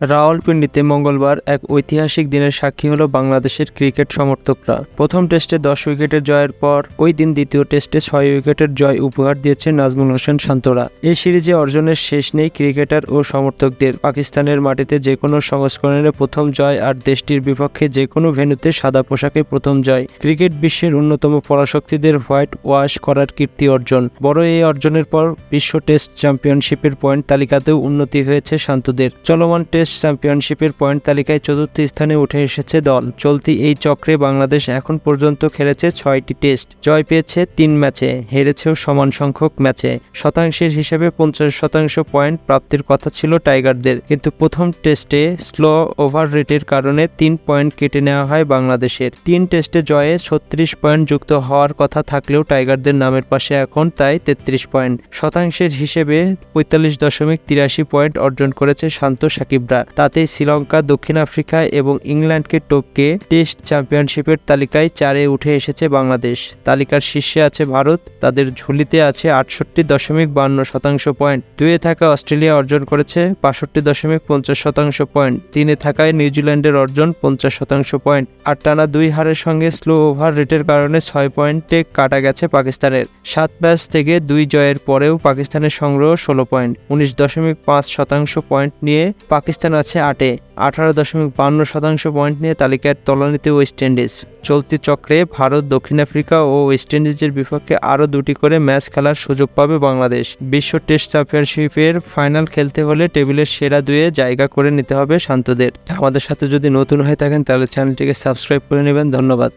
রাওয়ালপিন্ডিতে মঙ্গলবার এক ঐতিহাসিক দিনের সাক্ষী হলো বাংলাদেশের ক্রিকেট সমর্থকরা। প্রথম টেস্টে দশ উইকেটের জয়ের পর ওই দিন দ্বিতীয় টেস্টে ছয় উইকেটের জয় উপহার দিয়েছে নাজমুল হোসেন শান্তরা এই সিরিজে অর্জনের শেষ নেই ক্রিকেটার ও সমর্থকদের। পাকিস্তানের মাটিতে যে কোনো সংস্করণে প্রথম জয় আর দেশটির বিপক্ষে যে কোনো ভেন্যুতে সাদা পোশাকে প্রথম জয়। ক্রিকেট বিশ্বের অন্যতম পরাশক্তিদের হোয়াইট ওয়াশ করার কীর্তি অর্জন। বড় এই অর্জনের পর বিশ্ব টেস্ট চ্যাম্পিয়নশিপের পয়েন্ট তালিকাতেও উন্নতি হয়েছে শান্তদের। চলমান টেস্ট চ্যাম্পিয়নশিপের পয়েন্ট তালিকায় চতুর্থ স্থানে উঠে এসেছে দল। চলতি এই চক্রে বাংলাদেশ এখন পর্যন্ত খেলেছে ছয়টি টেস্ট। জয় পেয়েছে তিন ম্যাচে, হেরেছেও সমান সংখ্যক ম্যাচে। শতাংশের হিসেবে পঞ্চাশ শতাংশ পয়েন্ট প্রাপ্তির কথা ছিল টাইগারদের। কিন্তু প্রথম টেস্টে স্লো ওভার রেটের কারণে তিন পয়েন্ট কেটে নেওয়া হয় বাংলাদেশের। তিন টেস্টে জয়ে ছত্রিশ পয়েন্ট যুক্ত হওয়ার কথা থাকলেও টাইগারদের নামের পাশে এখন তাই তেত্রিশ পয়েন্ট। শতাংশের হিসেবে পঁয়তাল্লিশ দশমিক তিরাশি পয়েন্ট অর্জন করেছে শান্ত সাকিবরা। তাতেই শ্রীলঙ্কা, দক্ষিণ আফ্রিকা এবং ইংল্যান্ডকে টপকে টেস্ট চ্যাম্পিয়নশিপের তালিকায় চারে উঠে এসেছে বাংলাদেশ। তালিকার শীর্ষে আছে ভারত, তাদের ঝুলিতে আছে আটষট্টি দশমিক বান্ন শতাংশ পয়েন্ট। দুয়ে থাকা অস্ট্রেলিয়া অর্জন করেছে বাষট্টি দশমিক পঞ্চাশ শতাংশ পয়েন্ট। তিনে থাকায় নিউজিল্যান্ডের অর্জন পঞ্চাশ শতাংশ পয়েন্ট। আর টানা দুই হারের সঙ্গে স্লো ওভার রেটের কারণে ছয় পয়েন্টে কাটা গেছে পাকিস্তানের। সাত ম্যাচ থেকে দুই জয়ের পরেও পাকিস্তানের সংগ্রহ ষোলো পয়েন্ট। উনিশ দশমিক পাঁচ শতাংশ পয়েন্ট নিয়ে পাকিস্তান আছে আটে। আঠারো দশমিক বান্ন শতাংশ পয়েন্ট নিয়ে তালিকার তলানিতে ওয়েস্ট ইন্ডিজ। চলতি চক্রে ভারত, দক্ষিণ আফ্রিকা ও ওয়েস্ট ইন্ডিজের বিপক্ষে আরও দুটি করে ম্যাচ খেলার সুযোগ পাবে বাংলাদেশ। বিশ্ব টেস্ট চ্যাম্পিয়নশিপের ফাইনাল খেলতে হলে টেবিলের সেরা দুয়ে জায়গা করে নিতে হবে শান্তদের। আমাদের সাথে যদি নতুন হয়ে থাকেন, তাহলে চ্যানেলটিকে সাবস্ক্রাইব করে নেবেন। ধন্যবাদ।